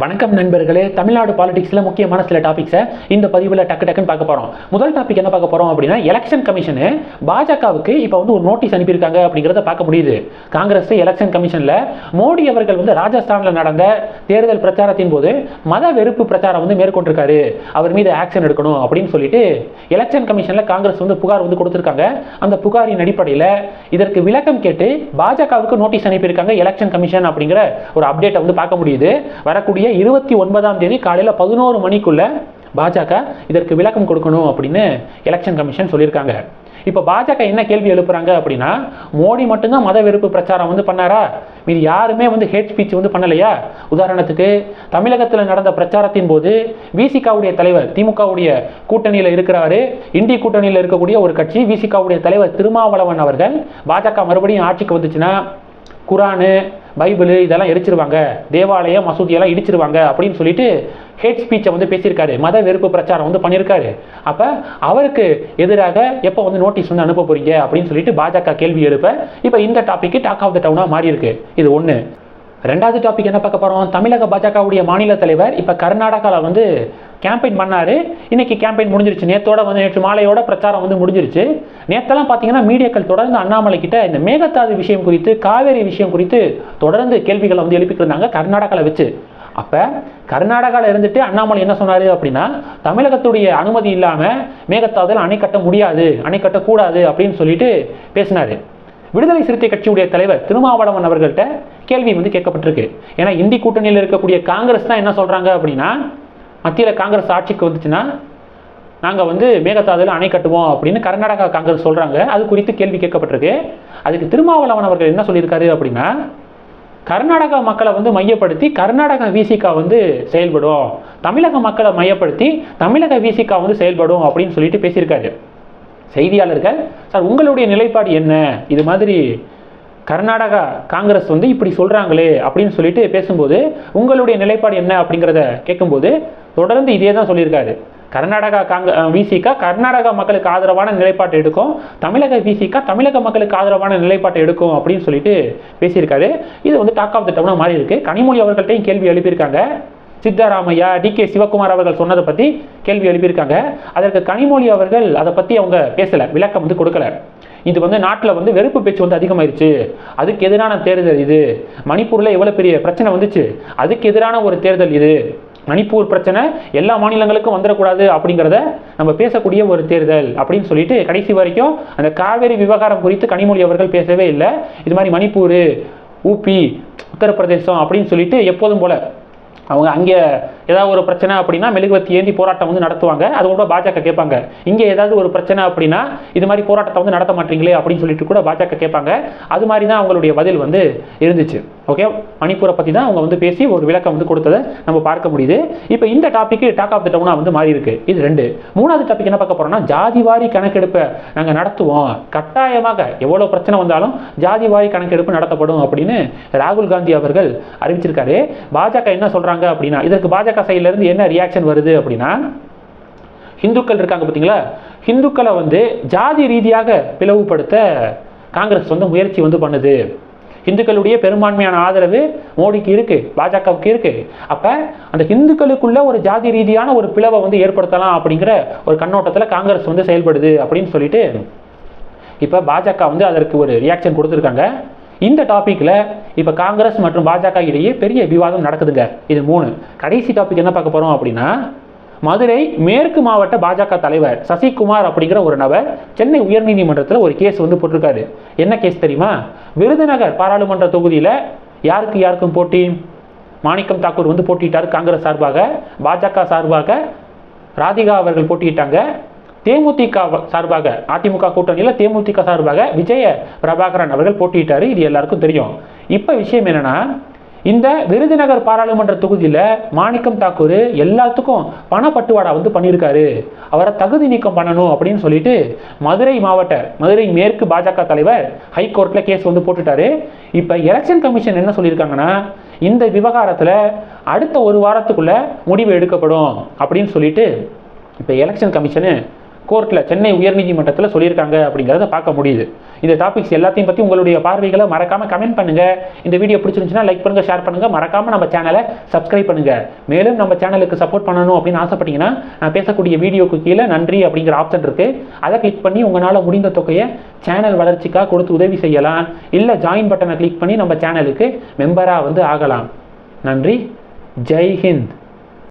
வணக்கம் நண்பர்களே. தமிழ்நாடு பாலிடிக்ஸில் முக்கியமான சில டாபிக்ஸை இந்த பதிவில் டக்கு டக்குன்னு பார்க்க போகிறோம் முதல் டாபிக் என்ன பார்க்க போகிறோம் அப்படின்னா எலெக்ஷன் கமிஷனு பாஜகவுக்கு இப்போ வந்து ஒரு நோட்டீஸ் அனுப்பியிருக்காங்க அப்படிங்கிறத பார்க்க முடியுது. காங்கிரஸ் எலெக்ஷன் கமிஷனில் மோடி அவர்கள் வந்து ராஜஸ்தானில் நடந்த தேர்தல் பிரச்சாரத்தின் போது மத வெறுப்பு பிரச்சாரம் வந்து மேற்கொண்டிருக்காரு. அவர் மீது ஆக்ஷன் எடுக்கணும் அப்படின்னு சொல்லிட்டு எலெக்ஷன் கமிஷனில் காங்கிரஸ் வந்து புகார் வந்து கொடுத்துருக்காங்க. அந்த புகாரின் அடிப்படையில் இதற்கு விளக்கம் கேட்டு பாஜகவுக்கு நோட்டீஸ் அனுப்பியிருக்காங்க எலெக்ஷன் கமிஷன் அப்படிங்கிற ஒரு அப்டேட்டை வந்து பார்க்க முடியுது. வரக்கூடிய இருபத்தி ஒன்பதாம் தேதி காலையில் பதினோரு மணிக்குள்ள பாஜக இதற்கு விளக்கம் கொடுக்கணும் அப்படின்னு எலெக்ஷன் கமிஷன் சொல்லியிருக்காங்க. இப்போ பாஜக என்ன கேள்வி எழுப்புறாங்க அப்படின்னா மோடி மட்டும்தான் மத வெறுப்பு பிரச்சாரம் வந்து பண்ணாரா? மீது யாருமே வந்து ஹேட் ஸ்பீச் வந்து பண்ணலையா? உதாரணத்துக்கு தமிழகத்தில் நடந்த பிரச்சாரத்தின் போது விசிகாவுடைய தலைவர் திமுகவுடைய கூட்டணியில் இருக்கிறாரு. இந்தி கூட்டணியில் இருக்கக்கூடிய ஒரு கட்சி விசிகாவுடைய தலைவர் திருமாவளவன் அவர்கள் பாஜக மறுபடியும் ஆட்சிக்கு வந்துச்சுன்னா குரானு பைபிள் இதெல்லாம் எரிச்சிருவாங்க தேவாலயம் மசூதியெல்லாம் இடிச்சிருவாங்க அப்படின்னு சொல்லிட்டு ஹேட் ஸ்பீச்சை வந்து பேசியிருக்காரு. மத வெறுப்பு பிரச்சாரம் வந்து பண்ணியிருக்காரு. அப்போ அவருக்கு எதிராக எப்போ வந்து நோட்டீஸ் வந்து அனுப்ப போறீங்க அப்படின்னு சொல்லிட்டு பாஜக கேள்வி எழுப்ப இப்போ இந்த டாபிக் டாக் ஆஃப் த டவுனாக மாறி இருக்கு இது ஒன்று ரெண்டாவது டாபிக் என்ன பார்க்க போகிறோம் தமிழக பாஜகவுடைய மாநில தலைவர் இப்போ கர்நாடகாவில் வந்து கேம்பெயின் பண்ணார். இன்றைக்கி கேம்பெயின் முடிஞ்சிருச்சு. நேத்தோட வந்து நேற்று மாலையோட பிரச்சாரம் வந்து முடிஞ்சிருச்சு. நேத்தெல்லாம் பார்த்தீங்கன்னா மீடியாக்கள் தொடர்ந்து அண்ணாமலை கிட்ட இந்த மேகத்தாது விஷயம் குறித்து காவேரி விஷயம் குறித்து தொடர்ந்து கேள்விகளை வந்து எழுப்பிட்டு இருந்தாங்க கர்நாடகாவில் வச்சு. அப்போ கர்நாடகாவில் இருந்துட்டு அண்ணாமலை என்ன சொன்னார் அப்படின்னா தமிழகத்துடைய அனுமதி இல்லாமல் மேகத்தாதில் அணை கட்ட முடியாது அணை கட்டக்கூடாது அப்படின்னு சொல்லிட்டு பேசினார். விடுதலை சிறுத்தை கட்சியுடைய தலைவர் திருமாவளவன் அவர்கள்ட்ட கேள்வி வந்து கேட்கப்பட்டிருக்கு. ஏன்னா இந்தி கூட்டணியில் இருக்கக்கூடிய காங்கிரஸ் தான் என்ன சொல்கிறாங்க அப்படின்னா மத்தியில் காங்கிரஸ் ஆட்சிக்கு வந்துச்சுன்னா நாங்கள் வந்து மேகதாதுல அணை கட்டுவோம் அப்படின்னு கர்நாடகா காங்கிரஸ் சொல்கிறாங்க அது குறித்து கேள்வி கேட்கப்பட்டிருக்கு. அதுக்கு திருமாவளவன் அவர்கள் என்ன சொல்லியிருக்காரு அப்படின்னா கர்நாடகா மக்களை வந்து மையப்படுத்தி கர்நாடக விசிகா வந்து செயல்படும். தமிழக மக்களை மையப்படுத்தி தமிழக விசிகா வந்து செயல்படும் அப்படின்னு சொல்லிட்டு பேசியிருக்காரு. செய்தியாளர்கள் சார் உங்களுடைய நிலைப்பாடு என்ன? இது மாதிரி கர்நாடகா காங்கிரஸ் வந்து இப்படி சொல்கிறாங்களே அப்படின்னு சொல்லிட்டு பேசும்போது உங்களுடைய நிலைப்பாடு என்ன அப்படிங்கிறத கேட்கும்போது தொடர்ந்து இதே தான் சொல்லியிருக்காரு. கர்நாடகா காங்க விசிகா கர்நாடகா மக்களுக்கு ஆதரவான நிலைப்பாட்டை எடுக்கும். தமிழக விசிகா தமிழக மக்களுக்கு ஆதரவான நிலைப்பாட்டை எடுக்கும் அப்படின்னு சொல்லிட்டு பேசியிருக்காரு. இது வந்து டாக் ஆஃப் த டவுனாக மாறி இருக்கு. கனிமொழி அவர்கள்ட்டையும் கேள்வி எழுப்பியிருக்காங்க. சித்தராமையா டி கே சிவகுமார் அவர்கள் சொன்னதை பற்றி கேள்வி எழுப்பியிருக்காங்க. அதற்கு கனிமொழி அவர்கள் அதை பற்றி அவங்க பேசலை விளக்கம் வந்து கொடுக்கல. இது வந்து நாட்டில் வந்து வெறுப்பு பேச்சு வந்து அதிகமாயிருச்சு. அதுக்கு எதிரான தேர்தல் இது. மணிப்பூரில் எவ்வளோ பெரிய பிரச்சனை வந்துச்சு. அதுக்கு எதிரான ஒரு தேர்தல் இது. மணிப்பூர் பிரச்சனை எல்லா மாநிலங்களுக்கும் வந்துடக்கூடாது அப்படிங்கிறத நம்ம பேசக்கூடிய ஒரு தேர்தல் அப்படின்னு சொல்லிட்டு கடைசி வரைக்கும் அந்த காவேரி விவகாரம் குறித்து கனிமொழி அவர்கள் பேசவே இல்லை. இது மாதிரி மணிப்பூர் ஊபி உத்தரப்பிரதேசம் அப்படின்னு சொல்லிட்டு எப்போதும் போல அவங்க அங்கே ஏதாவது ஒரு பிரச்சனை அப்படின்னா மெழுகுவத்தி ஏந்தி போராட்டம் வந்து நடத்துவாங்க. அது கூட பாஜக கேட்பாங்க. இங்கே ஏதாவது ஒரு பிரச்சனை அப்படின்னா இது மாதிரி போராட்டத்தை வந்து நடத்த மாட்டீங்களே அப்படின்னு சொல்லிட்டு கூட பாஜக கேட்பாங்க. அது மாதிரி தான் அவங்களுடைய பதில் வந்து இருந்துச்சு. ஓகே மணிப்பூரை பற்றி தான் அவங்க வந்து பேசி ஒரு விளக்கம் வந்து கொடுத்ததை நம்ம பார்க்க முடியுது. இப்போ இந்த டாபிக் டாக் ஆஃப் த டவுனாக வந்து மாறி இருக்கு. இது ரெண்டு. மூணாவது டாபிக் என்ன பார்க்க போறோம்னா ஜாதிவாரி கணக்கெடுப்பை நாங்கள் நடத்துவோம். கட்டாயமாக எவ்வளோ பிரச்சனை வந்தாலும் ஜாதிவாரி கணக்கெடுப்பு நடத்தப்படும் அப்படின்னு ராகுல் காந்தி அவர்கள் அறிவிச்சிருக்காரு. பாஜக என்ன சொல்றாங்க அப்படின்னா இதற்கு பாஜக சைட்ல இருந்து என்ன ரியாக்ஷன் வருது அப்படின்னா ஹிந்துக்கள் இருக்காங்க பார்த்தீங்களா? ஹிந்துக்களை வந்து ஜாதி ரீதியாக பிளவுபடுத்த காங்கிரஸ் வந்து முயற்சி வந்து பண்ணுது. இந்துக்களுடைய பெரும்பான்மையான ஆதரவு மோடிக்கு இருக்கு பாஜகவுக்கு இருக்கு. அப்போ அந்த இந்துக்களுக்குள்ள ஒரு ஜாதி ரீதியான ஒரு பிளவை வந்து ஏற்படுத்தலாம் அப்படிங்கிற ஒரு கண்ணோட்டத்தில் காங்கிரஸ் வந்து செயல்படுது அப்படின்னு சொல்லிட்டு இப்போ பாஜக வந்து அதற்கு ஒரு ரியாக்ஷன் கொடுத்துருக்காங்க. இந்த டாப்பிக்கில் இப்போ காங்கிரஸ் மற்றும் பாஜக இடையே பெரிய விவாதம் நடக்குதுங்க. இது மூணு. கடைசி டாபிக் என்ன பார்க்க போகிறோம் அப்படின்னா மதுரை மேற்கு மாவட்ட பாஜக தலைவர் சசிகுமார் அப்படிங்கிற ஒரு நபர் சென்னை உயர்நீதிமன்றத்தில் ஒரு கேஸ் வந்து போட்டிருக்காரு. என்ன கேஸ் தெரியுமா? விருதுநகர் பாராளுமன்ற தொகுதியில் யாருக்கு யாருக்கும் போட்டி? மாணிக்கம் தாக்கூர் வந்து போட்டியிட்டார் காங்கிரஸ் சார்பாக பாஜக சார்பாக ராதிகா அவர்கள் போட்டியிட்டாங்க. தேமுதிக சார்பாக அதிமுக கூட்டணியில் தேமுதிக சார்பாக விஜய பிரபாகரன் அவர்கள் போட்டியிட்டார். இது எல்லாருக்கும் தெரியும். இப்போ விஷயம் என்னென்னா இந்த விருதுநகர் பாராளுமன்ற தொகுதியில் மாணிக்கம் தாக்கூர் எல்லாத்துக்கும் பணப்பட்டுவாடா வந்து பண்ணியிருக்காரு. அவரை தகுதி நீக்கம் பண்ணணும் அப்படின்னு சொல்லிட்டு மதுரை மாவட்ட மதுரை மேற்கு பாஜக தலைவர் ஹைகோர்ட்டில் கேஸ் வந்து போட்டுட்டாரு. இப்போ எலெக்ஷன் கமிஷன் என்ன சொல்லியிருக்காங்கன்னா இந்த விவகாரத்தில் அடுத்த ஒரு வாரத்துக்குள்ளே முடிவு எடுக்கப்படும் அப்படின்னு சொல்லிட்டு இப்போ எலெக்ஷன் கமிஷனு கோர்ட்டில் சென்னை உயர்நீதிமன்றத்தில் சொல்லியிருக்காங்க அப்படிங்கிறத பார்க்க முடியுது. இந்த டாபிக்ஸ் எல்லாத்தையும் பற்றி உங்களுடைய பார்வைகளை மறக்காமல் கமெண்ட் பண்ணுங்கள் இந்த வீடியோ பிடிச்சிருந்துச்சுன்னா லைக் பண்ணுங்கள் ஷேர் பண்ணுங்கள் மறக்காமல் நம்ம சேனலை சப்ஸ்கிரைப் பண்ணுங்கள் மேலும் நம்ம சேனலுக்கு சப்போர்ட் பண்ணணும் அப்படின்னு ஆசைப்பட்டீங்கன்னா நான் பேசக்கூடிய வீடியோக்கு கீழே நன்றி அப்படிங்கிற ஆப்ஷன் இருக்குது அதை கிளிக் பண்ணி உங்களால் முடிந்த தொகையை சேனல் வளர்ச்சிக்காக கொடுத்து உதவி செய்யலாம். இல்லை ஜாயின் பட்டனை கிளிக் பண்ணி நம்ம சேனலுக்கு மெம்பராக வந்து ஆகலாம். நன்றி. ஜெய் ஹிந்த்.